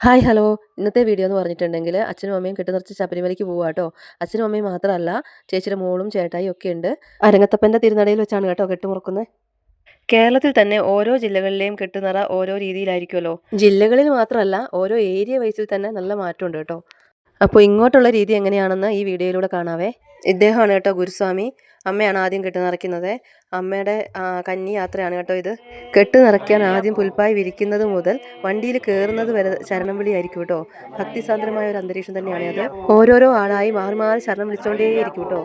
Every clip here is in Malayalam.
Hi hello. ഇന്നത്തെ വീഡിയോ എന്ന് പറഞ്ഞിട്ടുണ്ടെങ്കിൽ അച്ഛനും അമ്മയും കെട്ടുനിറച്ച് ശബരിമലയ്ക്ക് പോവുക കേട്ടോ. അച്ഛനും അമ്മയും മാത്രമല്ല ചേച്ചിയുടെ മോളും ചേട്ടായും ഒക്കെ ഉണ്ട്. അരങ്ങത്തപ്പന്റെ തിരുനടയിൽ വെച്ചാണ് കേട്ടോ കെട്ടുമുറുക്കുന്നത് കേരളത്തിൽ തന്നെ ഓരോ ജില്ലകളിലെയും കെട്ടുനിറ ഓരോ രീതിയിലായിരിക്കുമല്ലോ? ജില്ലകളിൽ മാത്രമല്ല ഓരോ ഏരിയ വൈസിൽ തന്നെ നല്ല മാറ്റമുണ്ട് കേട്ടോ. അപ്പോൾ ഇങ്ങോട്ടുള്ള രീതി എങ്ങനെയാണെന്ന് ഈ വീഡിയോയിലൂടെ കാണാവേ. ഇദ്ദേഹമാണ് കേട്ടോ ഗുരുസ്വാമി. അമ്മയാണ് ആദ്യം കെട്ട് നിറയ്ക്കുന്നത്. അമ്മയുടെ കന്നി യാത്രയാണ് കേട്ടോ ഇത്. കെട്ട് നിറയ്ക്കാൻ ആദ്യം പുൽപ്പായി വിരിക്കുന്നത് മുതൽ വണ്ടിയിൽ കയറുന്നത് വരെ ശരണം വിളിയായിരിക്കും കേട്ടോ. ഭക്തിസാന്ദ്രമായ ഒരു അന്തരീക്ഷം തന്നെയാണ് അത്. ഓരോരോ ആളായി മാറി മാറി ശരണം വിളിച്ചുകൊണ്ടേയിരിക്കും കേട്ടോ.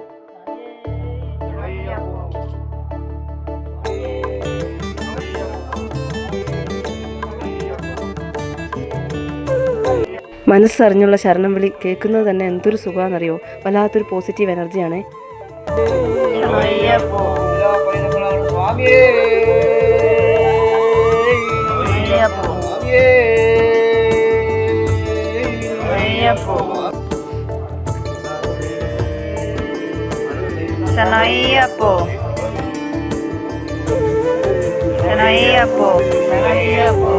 മനസ്സറിഞ്ഞുള്ള ശരണം വിളി കേൾക്കുന്നത് തന്നെ എന്തൊരു സുഖമാണെന്നറിയോ വല്ലാത്തൊരു പോസിറ്റീവ് എനർജിയാണേ. ஐயப்போ சுவாமியே ஐயப்போ சுவாமியே ஐயப்போ சனையப்போ சனையப்போ சனையப்போ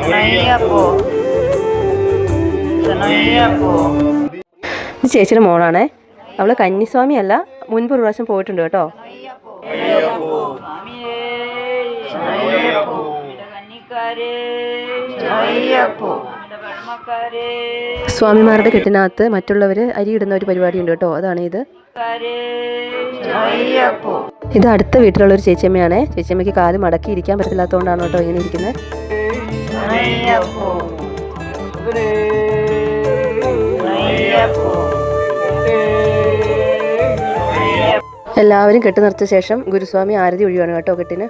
சனையப்போ சனையப்போ ഇത് ചേച്ചിയുടെ മോളാണേ. അവൾ കന്നിസ്വാമി അല്ല മുൻപ് ഒരു പ്രാവശ്യം പോയിട്ടുണ്ട് കേട്ടോ. സ്വാമിമാരുടെ കെട്ടിനകത്ത് മറ്റുള്ളവർ അരിയിടുന്ന ഒരു പരിപാടി ഉണ്ട് കേട്ടോ. അതാണ് ഇത്. ഇത് അടുത്ത വീട്ടിലുള്ള ഒരു ചേച്ചിയമ്മയാണ്. ചേച്ചിയമ്മയ്ക്ക് കാൽ മടക്കി ഇരിക്കാൻ പറ്റില്ലാത്തതുകൊണ്ടാണ് കേട്ടോ ഇങ്ങനെ ഇരിക്കുന്നത്. എല്ലാവരും കെട്ടി നിർത്തിയ ശേഷം ഗുരുസ്വാമി ആരതി ഒഴിവാണ് കേട്ടോ കെട്ടിന്.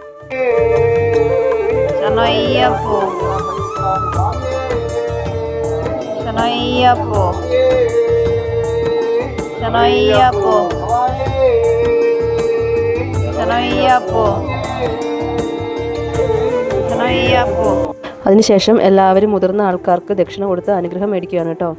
അതിനുശേഷം എല്ലാവരും മുതിർന്ന ആൾക്കാർക്ക് ദക്ഷിണ കൊടുത്ത് അനുഗ്രഹം മേടിക്കുകയാണ് കേട്ടോ.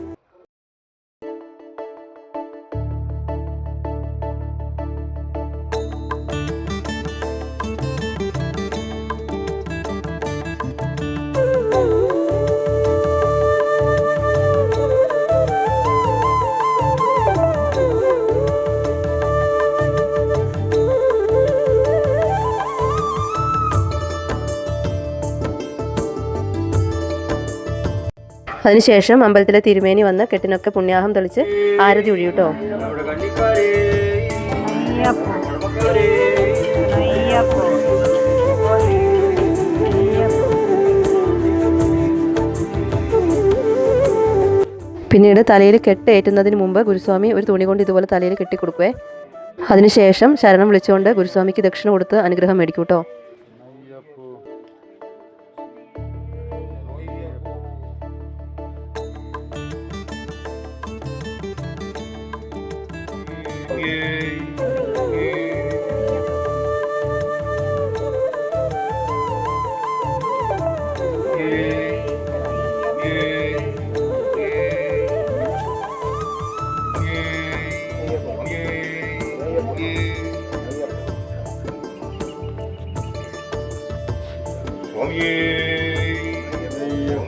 അതിനുശേഷം അമ്പലത്തിലെ തിരുമേനി വന്ന് കെട്ടിനൊക്കെ പുണ്യാഹം തെളിച്ച് ആരതി ഒഴിയൂട്ടോ? പിന്നീട് തലയിൽ കെട്ട് ഏറ്റുന്നതിന് മുമ്പ് ഗുരുസ്വാമി ഒരു തുണി കൊണ്ട് ഇതുപോലെ തലയിൽ കെട്ടിക്കൊടുക്കുവേ. അതിനുശേഷം ശരണം വിളിച്ചുകൊണ്ട് ഗുരുസ്വാമിക്ക് ദക്ഷിണ കൊടുത്ത് അനുഗ്രഹം മേടിക്കും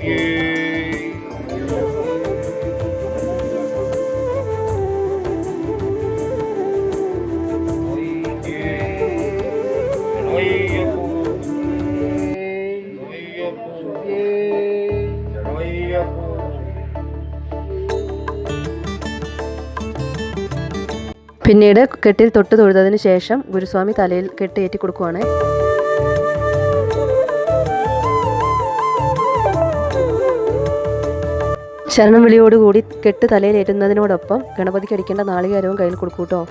കേട്ടോ പിന്നീട് കെട്ടിൽ തൊട്ട് തൊഴുതതിന് ശേഷം ഗുരുസ്വാമി തലയിൽ കെട്ട് ഏറ്റി കൊടുക്കുവാണ്. ശരണം വിളിയോടുകൂടി കെട്ട് തലയിൽ ഏറ്റുന്നതിനോടൊപ്പം ഗണപതിക്ക് അടിക്കേണ്ട നാളികേരവും കയ്യിൽ കൊടുക്കൂട്ടോ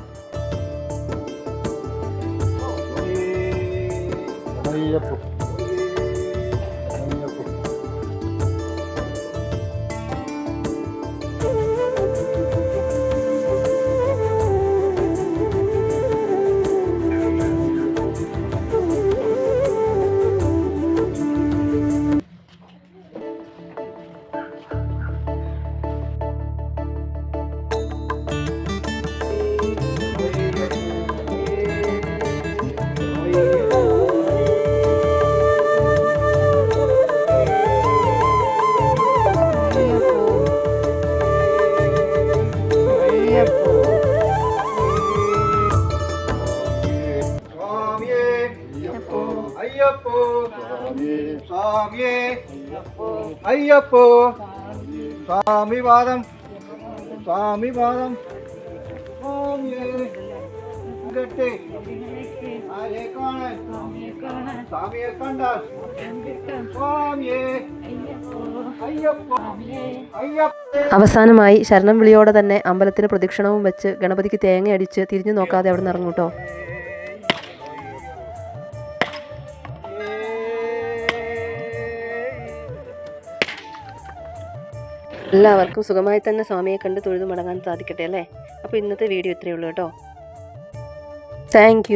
അയ്യപ്പോ അയ്യപ്പോ. സ്വാമി പാദം സ്വാമി പാദം സ്വാമിയേ. കെട്ടി ആരെ കാണാൻ സ്വാമിയെ കണ്ടാൽ സ്വാമിയേ. അയ്യപ്പോ. അയ്യപ്പ. അവസാനമായി ശരണം വിളിയോടെ തന്നെ അമ്പലത്തിന് പ്രദക്ഷിണവും വെച്ച് ഗണപതിക്ക് തേങ്ങയടിച്ച് തിരിഞ്ഞു നോക്കാതെ അവിടെ നിന്ന് ഇറങ്ങും എല്ലാവർക്കും സുഖമായി തന്നെ സ്വാമിയെ കണ്ട് തൊഴുതു മടങ്ങാൻ സാധിക്കട്ടെ അല്ലേ? അപ്പോൾ ഇന്നത്തെ വീഡിയോ ഇത്രയേ ഉള്ളൂ കേട്ടോ. താങ്ക്